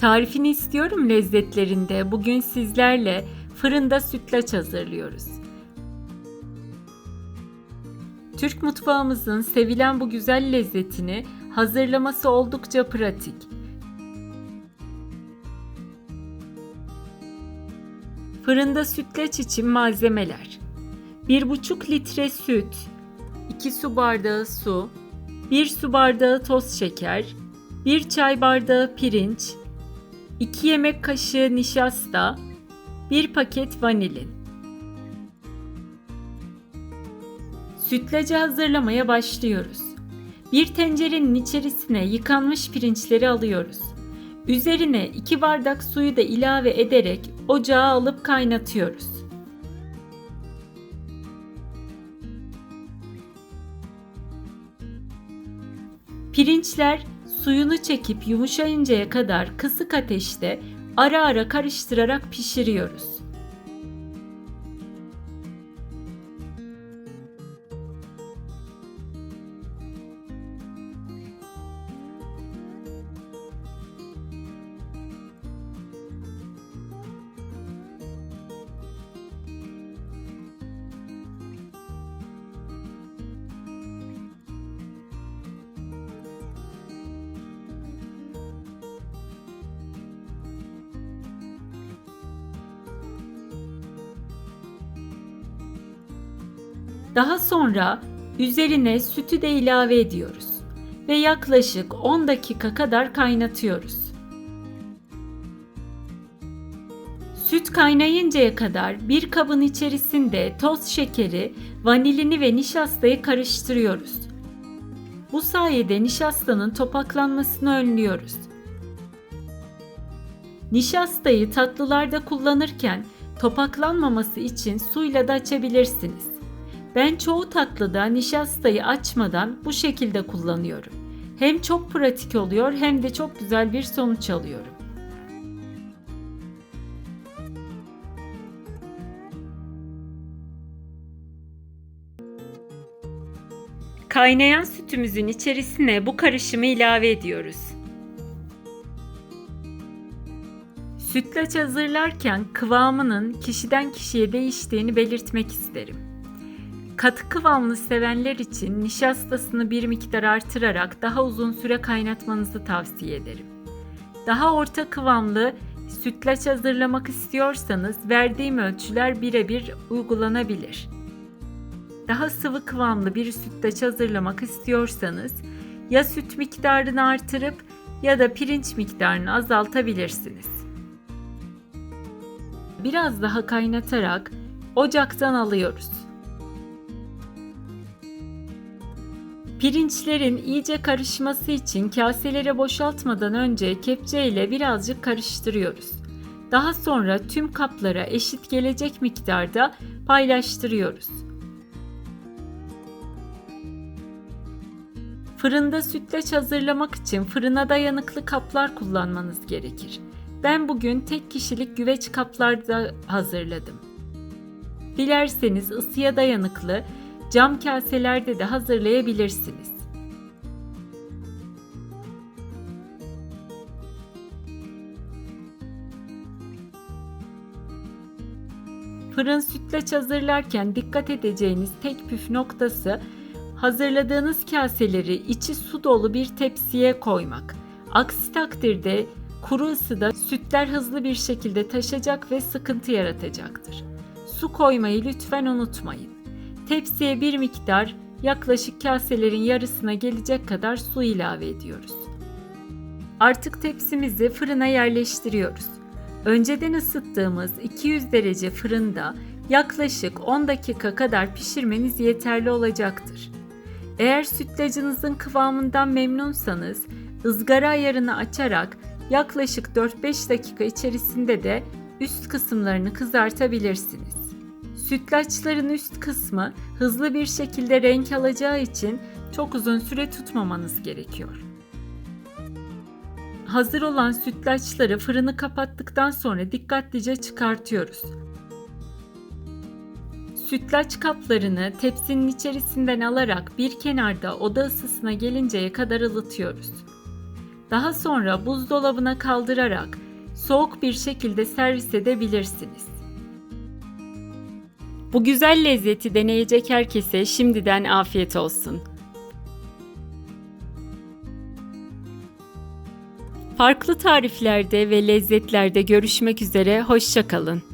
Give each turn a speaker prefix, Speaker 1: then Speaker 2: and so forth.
Speaker 1: Tarifini istiyorum lezzetlerinde. Bugün sizlerle fırında sütlaç hazırlıyoruz. Türk mutfağımızın sevilen bu güzel lezzetini hazırlaması oldukça pratik. Fırında sütlaç için malzemeler 1,5 litre süt 2 su bardağı su 1 su bardağı toz şeker 1 çay bardağı pirinç 2 yemek kaşığı nişasta 1 paket vanilin Sütlacı hazırlamaya başlıyoruz. Bir tencerenin içerisine yıkanmış pirinçleri alıyoruz. Üzerine 2 bardak suyu da ilave ederek ocağa alıp kaynatıyoruz. Pirinçler suyunu çekip yumuşayıncaya kadar kısık ateşte ara ara karıştırarak pişiriyoruz. Daha sonra üzerine sütü de ilave ediyoruz ve yaklaşık 10 dakika kadar kaynatıyoruz. Süt kaynayıncaya kadar bir kabın içerisinde toz şekeri, vanilini ve nişastayı karıştırıyoruz. Bu sayede nişastanın topaklanmasını önlüyoruz. Nişastayı tatlılarda kullanırken topaklanmaması için suyla da açabilirsiniz. Ben çoğu tatlıda nişastayı açmadan bu şekilde kullanıyorum. Hem çok pratik oluyor hem de çok güzel bir sonuç alıyorum. Kaynayan sütümüzün içerisine bu karışımı ilave ediyoruz. Sütlaç hazırlarken kıvamının kişiden kişiye değiştiğini belirtmek isterim. Katı kıvamlı sevenler için nişastasını bir miktar artırarak daha uzun süre kaynatmanızı tavsiye ederim. Daha orta kıvamlı sütlaç hazırlamak istiyorsanız verdiğim ölçüler birebir uygulanabilir. Daha sıvı kıvamlı bir sütlaç hazırlamak istiyorsanız ya süt miktarını artırıp ya da pirinç miktarını azaltabilirsiniz. Biraz daha kaynatarak ocaktan alıyoruz. Pirinçlerin iyice karışması için kaselere boşaltmadan önce kepçe ile birazcık karıştırıyoruz. Daha sonra tüm kaplara eşit gelecek miktarda paylaştırıyoruz. Fırında sütlaç hazırlamak için fırına dayanıklı kaplar kullanmanız gerekir. Ben bugün tek kişilik güveç kaplarda hazırladım. Dilerseniz ısıya dayanıklı cam kaselerde de hazırlayabilirsiniz. Fırın sütlaç hazırlarken dikkat edeceğiniz tek püf noktası hazırladığınız kaseleri içi su dolu bir tepsiye koymak. Aksi takdirde kuru ısıda sütler hızlı bir şekilde taşacak ve sıkıntı yaratacaktır. Su koymayı lütfen unutmayın. Tepsiye bir miktar yaklaşık kaselerin yarısına gelecek kadar su ilave ediyoruz. Artık tepsimizi fırına yerleştiriyoruz. Önceden ısıttığımız 200 derece fırında yaklaşık 10 dakika kadar pişirmeniz yeterli olacaktır. Eğer sütlacınızın kıvamından memnunsanız ızgara ayarını açarak yaklaşık 4-5 dakika içerisinde de üst kısımlarını kızartabilirsiniz. Sütlaçların üst kısmı hızlı bir şekilde renk alacağı için çok uzun süre tutmamanız gerekiyor. Hazır olan sütlaçları fırını kapattıktan sonra dikkatlice çıkartıyoruz. Sütlaç kaplarını tepsinin içerisinden alarak bir kenarda oda ısısına gelinceye kadar ılıtıyoruz. Daha sonra buzdolabına kaldırarak soğuk bir şekilde servis edebilirsiniz. Bu güzel lezzeti deneyecek herkese şimdiden afiyet olsun. Farklı tariflerde ve lezzetlerde görüşmek üzere, hoşçakalın.